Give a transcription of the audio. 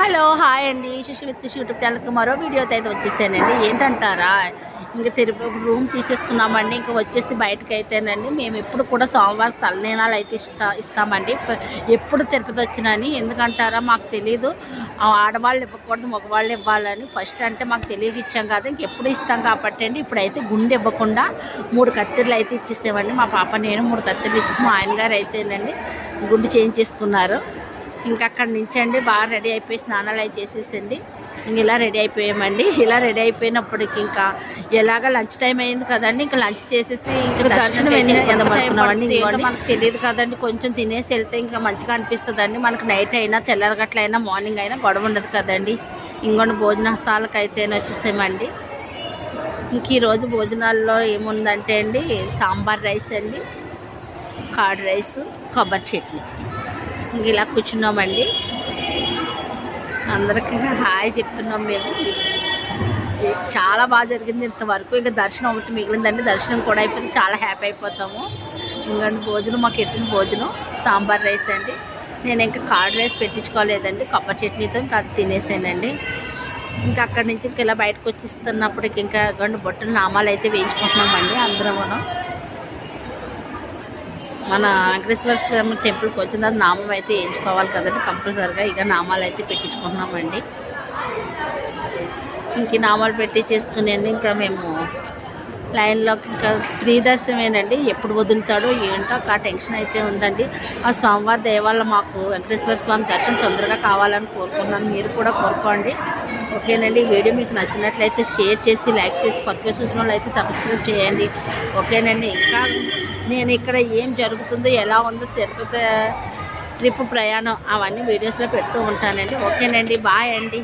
Hello hi అండి. Sushmit YouTube ఛానల్కి మరో వీడియోతో అయితే వచ్చేసానండి. ఏంటంటారా? ఇంకా తిరుపతి రూమ్ తీసేసుకున్నామండి. ఇంకా వచ్చేసి బయటకు అయితేనండి మేము ఎప్పుడు కూడా సోమవారం తలనీనాలు అయితే ఇస్తా ఇస్తామండి. ఎప్పుడు తిరుపతి వచ్చినని ఎందుకంటారా? మాకు తెలియదు ఆడవాళ్ళు ఇవ్వకూడదు మగవాళ్ళు ఇవ్వాలని ఫస్ట్ అంటే మాకు తెలియక ఇచ్చాం కదా. ఇంకెప్పుడు ఇస్తాం కాబట్టి అండి ఇప్పుడైతే గుండె ఇవ్వకుండా మూడు కత్తిరలు అయితే ఇచ్చేసామండి. మా పాప నేను మూడు కత్తిరలు ఇచ్చేసి మా ఆయన గారు అయితేనండి గుండు చేంజ్ చేసుకున్నారు. ఇంకా అక్కడి నుంచి అండి బాగా రెడీ అయిపోయి స్నానాలు అవి చేసేసండి ఇంక ఇలా రెడీ అయిపోయామండి. ఇలా రెడీ అయిపోయినప్పటికి ఇంకా ఎలాగ లంచ్ టైం అయింది కదండి ఇంకా లంచ్ చేసేసి ఇంకా దర్శనం మనకు తెలియదు కదండి కొంచెం తినేసి వెళ్తే ఇంకా మంచిగా అనిపిస్తుందండి. మనకు నైట్ అయినా తెల్లరగట్లయినా మార్నింగ్ అయినా గొడవ ఉండదు కదండి. ఇంకొన్ని భోజనశాలకు అయితే వచ్చేసామండి. ఇంక ఈరోజు భోజనాల్లో ఏముందంటే అండి సాంబార్ రైస్ అండి కర్డ్ రైస్ కొబ్బరి చట్నీ. ఇలా కూర్చున్నామండి. అందరికీ హాయ్ చెప్తున్నాం మేము. చాలా బాగా జరిగింది ఇంతవరకు. ఇంకా దర్శనం ఒకటి మిగిలిందండి. దర్శనం కూడా అయిపోయింది. చాలా హ్యాపీ అయిపోతాము. ఇంకండి భోజనం మాకు ఎట్టిన భోజనం? సాంబార్ రైస్ అండి. నేను ఇంకా కార్డ్ రైస్ పెట్టించుకోలేదండి. కొబ్బరి చట్నీతో ఇంకా అది తినేసానండి. ఇంకా అక్కడి నుంచి ఇంకా ఇలా బయటకు వచ్చిస్తున్నప్పటికి ఇంకా గండు బొట్టలు నామాలు అయితే వేయించుకుంటున్నామండి అందరం మనం మన వెంకటేశ్వర స్వామి టెంపుల్కి వచ్చిన తర్వాత నామం అయితే వేయించుకోవాలి కదండి కంపల్సరిగా. ఇక నామాలు అయితే పెట్టించుకుంటున్నామండి. ఇంక నామాలు పెట్టించేసుకునేది ఇంకా మేము లైన్లోకి ఇంకా ఫ్రీ దర్శనమేనండి ఎప్పుడు వదులుతాడో ఏంటో ఆ టెన్షన్ అయితే ఉందండి. ఆ సోమవారం దేవాలయం మాకు వెంకటేశ్వర స్వామి దర్శనం తొందరగా కావాలని కోరుకున్నాను మీరు కూడా కోరుకోండి. ఓకేనండి. వీడియో మీకు నచ్చినట్లయితే షేర్ చేసి లైక్ చేసి కొత్తగా చూసిన వాళ్ళు అయితే సబ్స్క్రైబ్ చేయండి. ఓకేనండి. ఇంకా నేను ఇక్కడ ఏం జరుగుతుందో ఎలా ఉందో తిరుపతి ట్రిప్ ప్రయాణం అవన్నీ వీడియోస్లో పెడుతూ ఉంటానండి. ఓకేనండి. బాయ్ అండి.